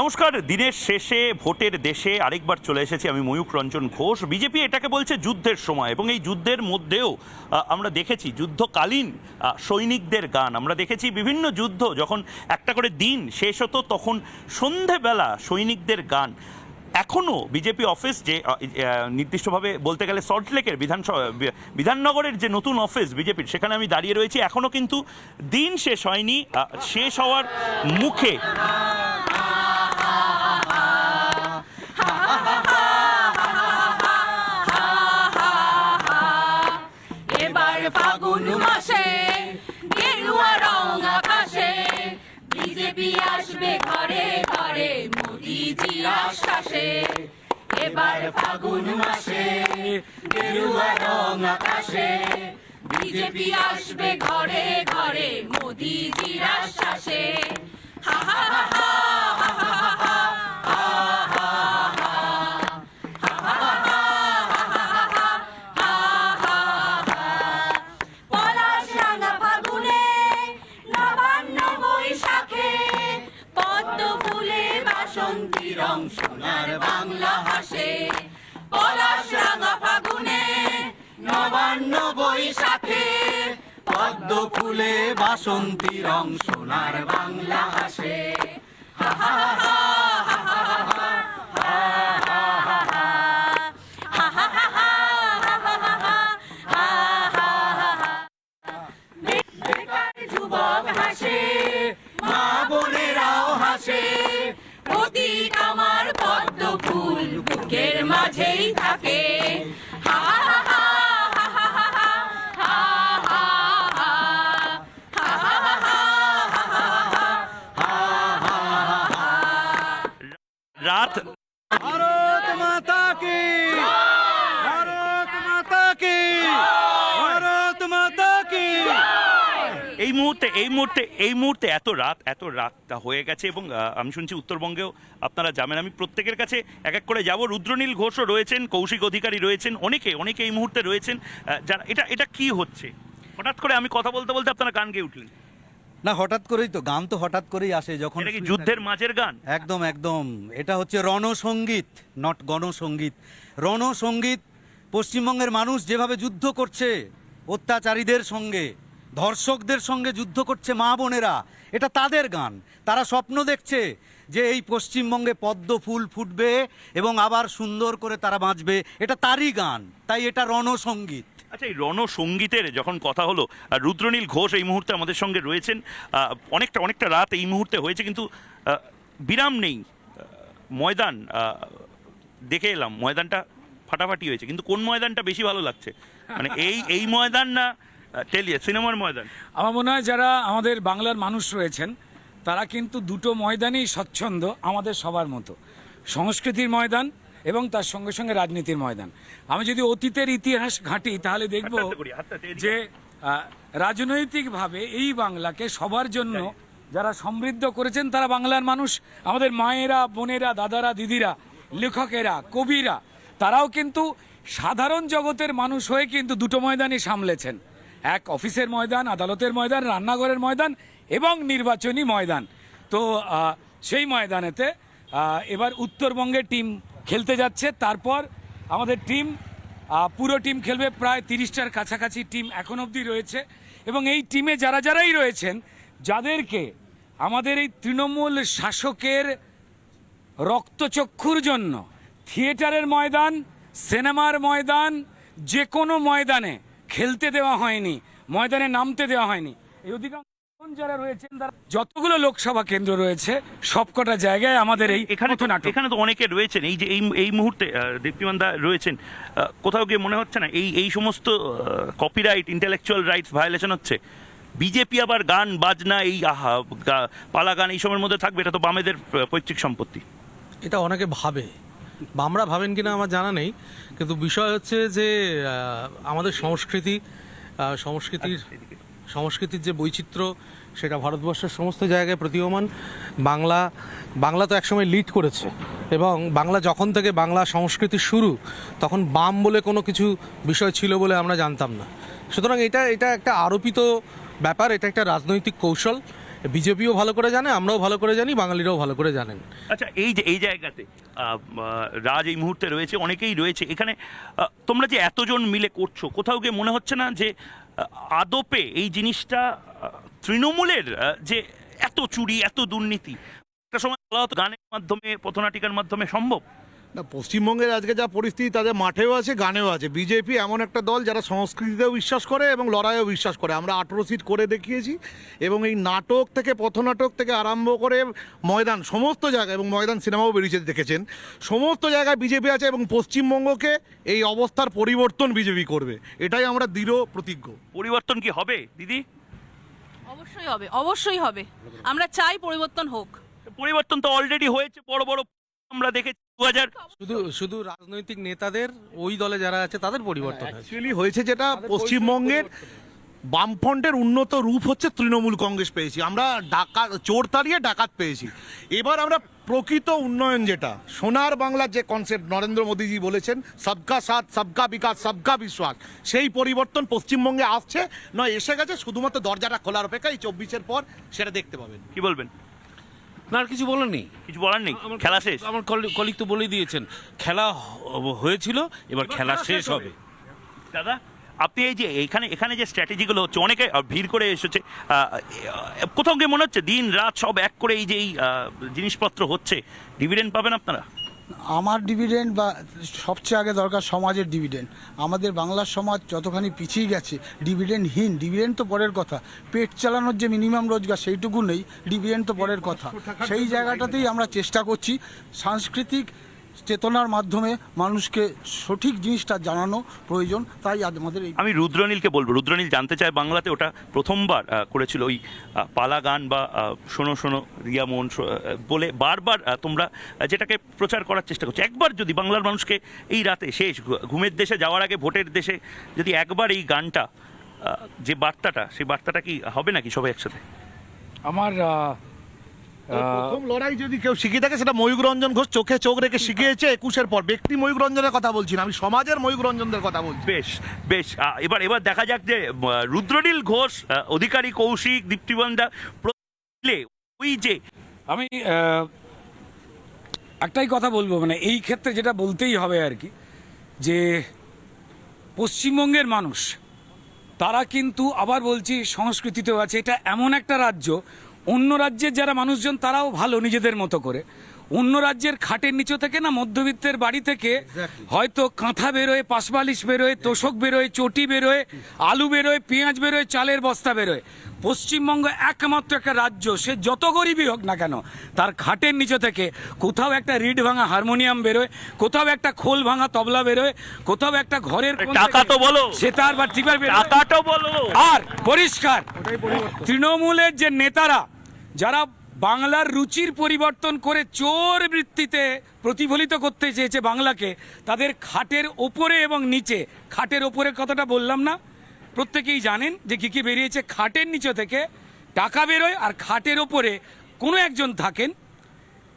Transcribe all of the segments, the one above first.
নমস্কার, দিনের শেষে ভোটের দেশে আরেকবার চলে এসেছি আমি ময়ূক রঞ্জন ঘোষ। বিজেপি এটাকে বলছে যুদ্ধের সময় এবং এই যুদ্ধের মধ্যেও আমরা দেখেছি যুদ্ধকালীন সৈনিকদের গান। আমরা দেখেছি বিভিন্ন যুদ্ধ, যখন একটা করে দিন শেষ হতো, তখন সন্ধেবেলা সৈনিকদের গান। এখনও বিজেপি অফিস যে নির্দিষ্টভাবে বলতে গেলে সল্টলেকের বিধানসভা বিধাননগরের যে নতুন অফিস বিজেপির, সেখানে আমি দাঁড়িয়ে রয়েছি। এখনও কিন্তু দিন শেষ হয়নি শেষ হওয়ার মুখে। ফাগুন মাসে, গেরুয়া রং আকাশে। বিজেপি আসবে ঘরে ঘরে, মোদিজি আশ্বাসে। এবার ফাগুন মাসে, গেরুয়া রং আকাশে। বিজেপি আসবে ঘরে ঘরে, মোদিজির আশ্বাসে। হা হা হা হা হা বাসন্তী রং সোনার বাংলা হাসে পলাশ রাঙা ফাগুনে, নবান্ন বৈশাখে। পদ্ম ফুলে বাসন্তী রং সোনার বাংলা হাসে বেকার এই মুহূর্তে এই মুহূর্তে এই মুহূর্তে এত রাত এত রাতটা হয়ে গেছে এবং আমি শুনছি উত্তরবঙ্গেও আপনারা যাবেন আমি প্রত্যেকের কাছে এক এক করে যাব। রুদ্রনীল ঘোষও রয়েছেন কৌশিক অধিকারী রয়েছেন অনেকে অনেকে এই মুহূর্তে রয়েছেন। যারা এটা এটা কি হচ্ছে? হঠাৎ করে আমি কথা বলতে বলতে আপনারা গান গেয়ে উঠলেন। না হঠাৎ করেই তো গান তো হঠাৎ করেই আসে যখন এটা কি যুদ্ধের মাঝের গান? একদম একদম। এটা হচ্ছে রণসঙ্গীত নট গণসঙ্গীত। রণসঙ্গীত পশ্চিমবঙ্গের মানুষ যেভাবে যুদ্ধ করছে অত্যাচারীদের সঙ্গে ধর্ষকদের সঙ্গে যুদ্ধ করছে মা বোনেরা। এটা তাদের গান। তারা স্বপ্ন দেখছে যে এই পশ্চিমবঙ্গে পদ্ম ফুল ফুটবে এবং আবার সুন্দর করে তারা বাঁচবে। এটা তারই গান। তাই এটা রণসঙ্গীত। আচ্ছা এই রণসঙ্গীতের যখন কথা হলো রুদ্রনীল ঘোষ এই মুহূর্তে আমাদের সঙ্গে রয়েছেন। অনেকটা অনেকটা রাত এই মুহূর্তে হয়েছে, কিন্তু বিরাম নেই। ময়দান দেখে এলাম, ময়দানটা ফাটাফাটি হয়েছে। কিন্তু কোন ময়দানটা বেশি ভালো লাগছে? মানে এই এই ময়দান না টেলিয়া সিনেমার ময়দান। আমার মনে হয় যারা আমাদের বাংলার মানুষ রয়েছেন তারা কিন্তু দুটো ময়দানই স্বচ্ছন্দ আমাদের সবার মতো। সংস্কৃতির ময়দান এবং তার সঙ্গে সঙ্গে রাজনীতির ময়দান। আমি যদি অতীতের ইতিহাস ঘাঁটি তাহলে দেখব। যে রাজনৈতিকভাবে এই বাংলাকে সবার জন্য যারা সমৃদ্ধ করেছেন তারা বাংলার মানুষ। আমাদের মায়েরা বোনেরা দাদারা দিদিরা লেখকেরা কবিরা তারাও কিন্তু সাধারণ জগতের মানুষ হয়ে কিন্তু দুটো ময়দানই সামলেছেন। এক অফিসের ময়দান, আদালতের ময়দান, রান্নাঘরের ময়দান এবং নির্বাচনী ময়দান। তো সেই ময়দানেতে এবার উত্তরবঙ্গের টিম খেলতে যাচ্ছে। তারপর আমাদের টিম পুরো টিম খেলবে প্রায় তিরিশটার কাছাকাছি টিম এখন অবধি রয়েছে এবং এই টিমে যারা যারাই রয়েছেন, যাদেরকে আমাদের এই তৃণমূল শাসকের রক্তচক্ষুর জন্য থিয়েটারের ময়দান, সিনেমার ময়দান যে কোনো ময়দানে খেলতে দেওয়া হয়নি ময়দানে নামতে দেওয়া হয়নি। এই অধিকাংশ যারা রয়েছেন তারা যতগুলো লোকসভা কেন্দ্র রয়েছে সবকটা জায়গায় আমাদের এই এখানে তো নাটক। এখানে তো অনেকে রয়েছেন। এই যে এই এই মুহূর্তে দীপ্তিমান দা রয়েছেন কোথাও গিয়ে মনে হচ্ছে না? এই এই সমস্ত কপিরাইট ইন্টেলেকচুয়াল রাইটস ভায়োলেশন হচ্ছে? বিজেপি আবার গান বাজনা এই আহা পালা গান এই সময়ের মধ্যে থাকবে? এটা তো বামেদের পৈতৃক সম্পত্তি। এটা অনেকে ভাবে। বা আমরা ভাবেন কিনা আমার জানা নেই কিন্তু বিষয় হচ্ছে যে আমাদের সংস্কৃতি সংস্কৃতির সংস্কৃতির যে বৈচিত্র্য সেটা ভারতবর্ষের সমস্ত জায়গায় প্রতীয়মান। বাংলা বাংলা তো একসময় লিড করেছে এবং বাংলা যখন থেকে বাংলা সংস্কৃতি শুরু তখন বাম বলে কোনো কিছু বিষয় ছিল বলে আমরা জানতাম না। সুতরাং এটা এটা একটা আরোপিত ব্যাপার এটা একটা রাজনৈতিক কৌশল। বিজেপিও ভালো করে জানে, আমরাও ভালো করে জানি, বাঙালিরাও ভালো করে জানেন। আচ্ছা এই যে, এই জায়গাতে রাজ এই মুহূর্তে রয়েছে, অনেকেই রয়েছে। এখানে তোমরা যে এতজন মিলে করছ, কোথাও গিয়ে মনে হচ্ছে না যে আদপে এই জিনিসটা তৃণমূলের যে এত চুরি, এত দুর্নীতি, একটা সময় বলা হতো গানের মাধ্যমে, পথনাটিকার মাধ্যমে সম্ভব? না পশ্চিমবঙ্গের আজকে যা পরিস্থিতি তাদের মাঠেও আছে গানেও আছে। বিজেপি এমন একটা দল যারা সংস্কৃতিতেও বিশ্বাস করে এবং লড়াইয়েও বিশ্বাস করে। আমরা আঠেরো সিট করে দেখিয়েছি এবং এই নাটক থেকে পথনাটক থেকে আরম্ভ করে ময়দান সমস্ত জায়গায় এবং ময়দান সিনেমাও বেরিয়েছে দেখেছেন? সমস্ত জায়গায় বিজেপি আছে এবং পশ্চিমবঙ্গকে এই অবস্থার পরিবর্তন বিজেপি করবে। এটাই আমরা দৃঢ় প্রতিজ্ঞ। পরিবর্তন কি হবে দিদি? অবশ্যই হবে অবশ্যই হবে। আমরা চাই পরিবর্তন হোক। পরিবর্তন তো অলরেডি হয়েছে বড় বড় আমরা দেখেছি। শুধু শুধু রাজনৈতিক নেতাদের ওই দলে যারা আছে তাদের পরিবর্তন হয়েছে। অ্যাকচুয়ালি হয়েছে যেটা পশ্চিমবঙ্গের বামফ্রন্টের উন্নত রূপ হচ্ছে তৃণমূল কংগ্রেস পেয়েছি। আমরা ডাকাত চোর তাড়িয়ে ডাকাত পেয়েছি। এবার আমরা প্রকৃত উন্নয়ন যেটা সোনার বাংলার যে কনসেপ্ট নরেন্দ্র মোদীজি বলেছেন সবকা সাথ সবকা বিকাশ সবকা বিশ্বাস। সেই পরিবর্তন পশ্চিমবঙ্গে আসছে নয় এসে গেছে শুধুমাত্র দরজাটা খোলার অপেক্ষা এই চব্বিশের পর সেটা দেখতে পাবেন। কি বলবেন? না আর কিছু বলার নেই। কিছু বলার নেই? খেলা শেষ? আমার কলিগ তো বলেই দিয়েছেন খেলা হয়েছিল এবার খেলা শেষ হবে। দাদা আপনি এই যে এখানে এখানে যে স্ট্র্যাটেজিগুলো হচ্ছে অনেকে ভিড় করে এসেছে কোথাও গিয়ে মনে হচ্ছে দিন রাত সব এক করে এই যে এই আহ, জিনিসপত্র হচ্ছে। ডিভিডেন্ড পাবেন আপনারা? আমার ডিভিডেন্ড বা সবচেয়ে আগে দরকার সমাজের ডিভিডেন্ড আমাদের বাংলার সমাজ যতখানি পিছিয়ে গেছে ডিভিডেন্ডহীন ডিভিডেন্ড তো পরের কথা। পেট চালানোর যে মিনিমাম রোজগার সেইটুকু নেই ডিভিডেন্ড তো পরের কথা। সেই জায়গাটাতেই আমরা চেষ্টা করছি সাংস্কৃতিক চেতনার মাধ্যমে মানুষকে সঠিক জিনিসটা জানানো প্রয়োজন তাই আজ আমাদের এই আমি রুদ্রনীলকে বলব। রুদ্রনীল জানতে চায় বাংলাতে ওটা প্রথমবার করেছিল ওই পালা গান বা শোনো শোনো রিয়া মোহন শো- বলে বারবার তোমরা যেটাকে প্রচার করার চেষ্টা করছ। একবার যদি বাংলার মানুষকে এই রাতে শেষ ঘু- ঘুমের দেশে যাওয়ার আগে ভোটের দেশে যদি একবার এই গানটা যে বার্তাটা সেই বার্তাটা কি হবে নাকি সবাই একসাথে? আমার প্রথম লড়াই যদি কেউ শিখিয়ে থাকে সেটা ময়ূক রঞ্জন ঘোষ চোখে চোখ রেখে শিখিয়েছে একুশের পর। ব্যক্তি ময়ূক রঞ্জনের কথা বলছি না আমি সমাজের ময়ূক রঞ্জনদের কথা বলছি। বেশ বেশ এবার এবার দেখা যাক যে রুদ্রনীল ঘোষ অধিকারী কৌশিক দীপ্তিবন্দা মিলে ওই যে আমি একটাই কথা বলব মানে এই ক্ষেত্রে যেটা বলতেই হবে আর কি যে পশ্চিমবঙ্গের মানুষ তারা কিন্তু আবার বলছি সংস্কৃতিতেও আছে এটা এমন একটা রাজ্য অন্য রাজ্যের যারা মানুষজন তারাও ভালো নিজেদের মতো করে। অন্য রাজ্যের খাটের নিচে থেকে না মধ্যবিত্তের বাড়ি থেকে হয়তো কাঁথা বেরোয় পাশবালিশ বেরোয় তোষক বেরোয় চটি বেরোয় আলু বেরোয় পেঁয়াজ বেরোয় চালের বস্তা বেরোয়। পশ্চিমবঙ্গ একমাত্র একটা রাজ্য সে যত গরিবই হোক না কেন তার খাটের নিচে থেকে কোথাও একটা রিড ভাঙা হারমোনিয়াম বেরোয় কোথাও একটা খোল ভাঙা তবলা বেরোয় কোথাও একটা ঘরের টাকা তো বলো। সেতার বা টিপার বেরোয়। টাকাটা বলো। আর পরিষ্কার তৃণমূলের যে নেতারা যারা বাংলার রুচির পরিবর্তন করে চোর বৃত্তিতে প্রতিফলিত করতে চেয়েছে বাংলাকে, তাদের খাটের ওপরে এবং নিচে। খাটের ওপরে কথাটা বললাম না। প্রত্যেকেই জানেন যে কী কি বেরিয়েছে খাটের নিচে থেকে টাকা বেরোয় আর খাটের ওপরে কোনো একজন থাকেন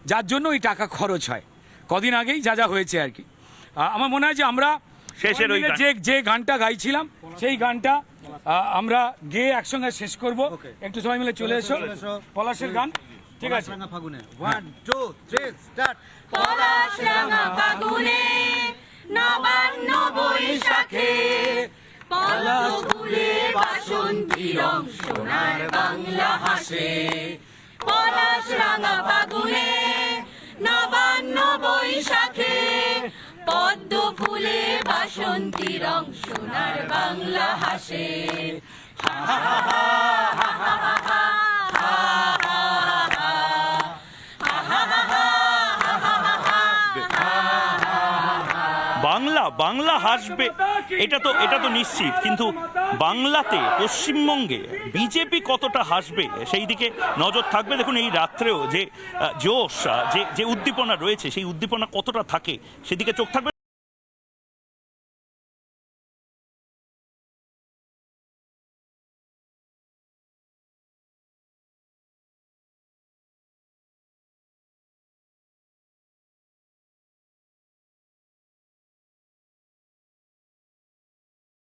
যার জন্য ওই টাকা খরচ হয়। কদিন আগেই যা যা হয়েছে আর কি। আমার মনে হয় যে আমরা শেষের ওই। যে যে গানটা গাইছিলাম সেই গানটা আমরা গেয়ে একসঙ্গে শেষ করব। একটু সবাই মিলে চলে এসো। পলাশের গান ঠিক আছে? ফাগুনে। ওয়ান টু থ্রি স্টার্ট পলাশ রাঙা ফাগুনে নবান্ন বৈশাখে পদ্ম ফুলে বাসন্তী রং সোনার বাংলা হাসে পলাশ রাঙা ফাগুনে নবান্ন বৈশাখে পদ্ম ফুলে বাসন্তী সোনার বাংলা হাসে বাংলা বাংলা হাসবে এটা তো এটা তো নিশ্চিত কিন্তু বাংলাতে পশ্চিমবঙ্গে বিজেপি কতটা হাসবে সেই দিকে নজর থাকবে দেখুন এই রাত্রেও যে জোশ যে যে উদ্দীপনা রয়েছে সেই উদ্দীপনা কতটা থাকে সেদিকে চোখ থাকবে